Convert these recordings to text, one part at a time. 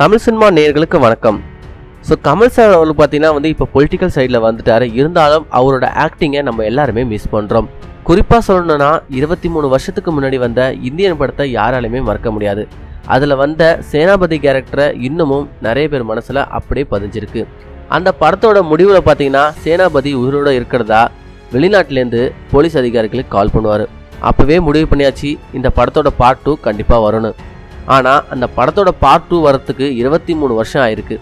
Tamil cinema நேர்களுக்கு வணக்கம். So Kamal sir அவர்களுக்கு பார்த்தீங்கன்னா வந்து இப்போ பொலிட்டிக்கல் சைடில் வந்துட்டாரு. இருந்தாலும் அவரோட ஆக்டிங்கை நம்ம எல்லாருமே மிஸ் பண்ணுறோம் குறிப்பாக சொல்லணும்னா இருபத்தி மூணு வருஷத்துக்கு முன்னாடி வந்த இந்தியன் படத்தை யாராலையுமே மறக்க முடியாது. அதில் வந்த சேனாபதி கேரக்டரை இன்னமும் நிறைய பேர் மனசில் அப்படியே பதிஞ்சிருக்கு. அந்த படத்தோட முடிவில் பார்த்தீங்கன்னா சேனாபதி உயிரோடு இருக்கிறதா? வெளிநாட்டிலேருந்து போலீஸ் அதிகாரிகளுக்கு கால் பண்ணுவார். அப்போவே முடிவு பண்ணியாச்சு இந்த படத்தோட பார்ட் டூ கண்டிப்பாக வரணும் ஆனால் அந்த படத்தோட பார்ட் டூ வரத்துக்கு இருபத்தி மூணு வருஷம் ஆயிருக்கு.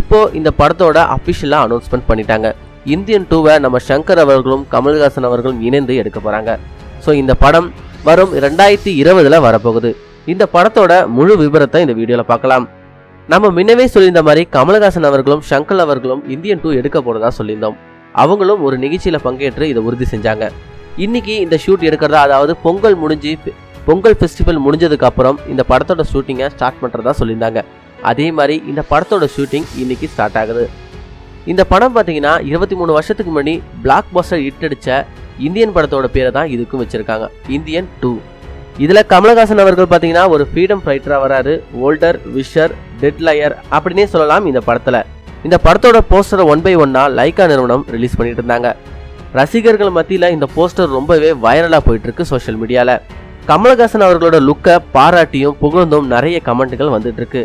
இப்போ இந்த படத்தோட அஃபிஷியலாக அனௌன்ஸ்மெண்ட் பண்ணிட்டாங்க. இந்தியன் டூவை நம்ம சங்கர் அவர்களும் கமல்ஹாசன் அவர்களும் இணைந்து எடுக்க போகிறாங்க ஸோ இந்த படம் வரும் ரெண்டாயிரத்தி இருபதில் வரப்போகுது. இந்த படத்தோட முழு விவரத்தை இந்த வீடியோவில் பார்க்கலாம். நம்ம முன்னவே சொல்லியிருந்த மாதிரி கமல்ஹாசன் அவர்களும் சங்கர் அவர்களும் இந்தியன் டூ எடுக்க போகிறதா சொல்லியிருந்தோம். அவங்களும் ஒரு நிகழ்ச்சியில் பங்கேற்று இதை உறுதி செஞ்சாங்க. இன்னைக்கு இந்த ஷூட் எடுக்கிறதா அதாவது பொங்கல் முடிஞ்சு பொங்கல் ஃபெஸ்டிவல் முடிஞ்சதுக்கு அப்புறம் இந்த படத்தோட ஷூட்டிங்கை ஸ்டார்ட் பண்ணுறதா சொல்லியிருந்தாங்க. அதே மாதிரி இந்த படத்தோட ஷூட்டிங் இன்னைக்கு ஸ்டார்ட் ஆகுது. இந்த படம் பார்த்தீங்கன்னா இருபத்தி மூணு வருஷத்துக்கு முன்னாடி பிளாக் பாஸ்டர் ஹிட் இந்தியன் படத்தோட பேரை தான் இதுக்கும் வச்சுருக்காங்க. இந்தியன் டூ இதில் கமலஹாசன் அவர்கள் பார்த்தீங்கன்னா ஒரு ஃப்ரீடம் ஃபைட்டராக வராரு. ஓல்டர் விஷர் டெட்லயர் அப்படின்னே சொல்லலாம் இந்த படத்தில். இந்த படத்தோட போஸ்டரை ஒன் பை ஒன்னாக லைக்கா நிறுவனம் ரிலீஸ் பண்ணிட்டு இருந்தாங்க. ரசிகர்கள் மத்தியில் இந்த போஸ்டர் ரொம்பவே வைரலாக போயிட்டுருக்கு சோஷியல் மீடியாவில் கமலஹாசன் அவர்களோட லுக்கை பாராட்டியும் புகழ்ந்தும் நிறைய கமெண்ட்டுகள் வந்துட்டுருக்கு.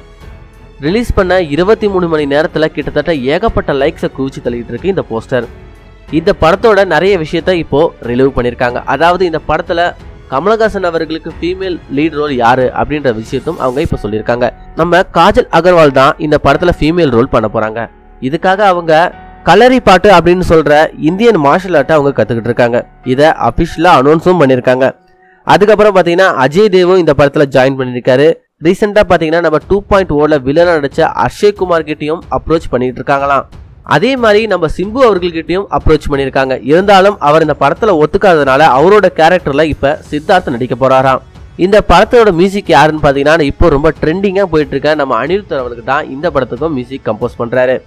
ரிலீஸ் பண்ண இருபத்தி மூணு மணி நேரத்தில் கிட்டத்தட்ட ஏகப்பட்ட லைக்ஸை குவிச்சு தள்ளிட்டு இருக்கு இந்த போஸ்டர். இந்த படத்தோட நிறைய விஷயத்த இப்போ ரிலீவ் பண்ணியிருக்காங்க அதாவது இந்த படத்தில் கமலஹாசன் அவர்களுக்கு ஃபீமேல் லீட் ரோல் யாரு அப்படின்ற விஷயத்தும் அவங்க இப்போ சொல்லியிருக்காங்க. நம்ம காஜல் அகர்வால் தான் இந்த படத்தில் ஃபீமேல் ரோல் பண்ண போகிறாங்க இதுக்காக அவங்க கலரி பாட்டு அப்படின்னு சொல்ற இந்தியன் மார்ஷல் ஆர்ட்டை அவங்க கத்துக்கிட்டு இருக்காங்க. இதை அஃபிஷியலாக அனௌன்ஸும் பண்ணியிருக்காங்க. அதுக்கப்புறம் பார்த்தீங்கன்னா அஜய் தேவும் இந்த படத்தில் ஜாயின் பண்ணியிருக்காரு. ரீசெண்டாக பார்த்தீங்கன்னா நம்ம டூ பாயிண்ட் ஓவில் வில்லன் நடிச்ச அக்ஷய் குமார் கிட்டையும் அப்ரோச் பண்ணிட்டு இருக்காங்களாம். அதே மாதிரி நம்ம சிம்பு அவர்கள்கிட்டயும் அப்ரோச் பண்ணியிருக்காங்க. இருந்தாலும் அவர் இந்த படத்தில் ஒத்துக்காததுனால அவரோட கேரக்டரில் இப்போ சித்தார்த் நடிக்க போகிறாராம் இந்த படத்தோட மியூசிக் யாருன்னு பார்த்தீங்கன்னா இப்போ ரொம்ப ட்ரெண்டிங்காக போயிட்டு இருக்க நம்ம அனிருத் அவர்களுக்கு தான் இந்த படத்துக்கும் மியூசிக் கம்போஸ் பண்ணுறாரு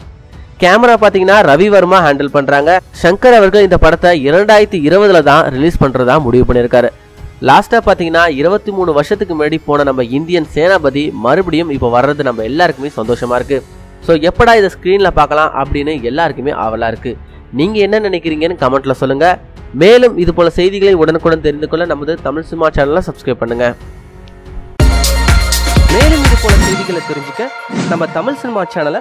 கேமரா பார்த்தீங்கன்னா ரவி வர்மா ஹேண்டில் பண்ணுறாங்க சங்கர் அவர்கள் இந்த படத்தை இரண்டாயிரத்தி இருபதுல தான் ரிலீஸ் பண்ணுறதா முடிவு பண்ணியிருக்காரு. லாஸ்ட்டாக பார்த்தீங்கன்னா இருபத்தி மூணு வருஷத்துக்கு முன்னாடி போன நம்ம இந்தியன் சேனாபதி மறுபடியும் இப்போ வர்றது நம்ம எல்லாருக்குமே சந்தோஷமா இருக்குது ஸோ எப்படா இதை ஸ்க்ரீனில் பார்க்கலாம் அப்படின்னு எல்லாருக்குமே ஆவலாக இருக்குது நீங்கள் என்ன நினைக்கிறீங்கன்னு கமெண்ட்டில் சொல்லுங்கள் மேலும் இது போல செய்திகளை உடனுக்குடன் தெரிந்து கொள்ள நமது தமிழ் சினிமா சேனலை சப்ஸ்கிரைப் பண்ணுங்கள் மேலும் இது போல செய்திகளை தெரிஞ்சுக்க நம்ம தமிழ் சினிமா சேனலை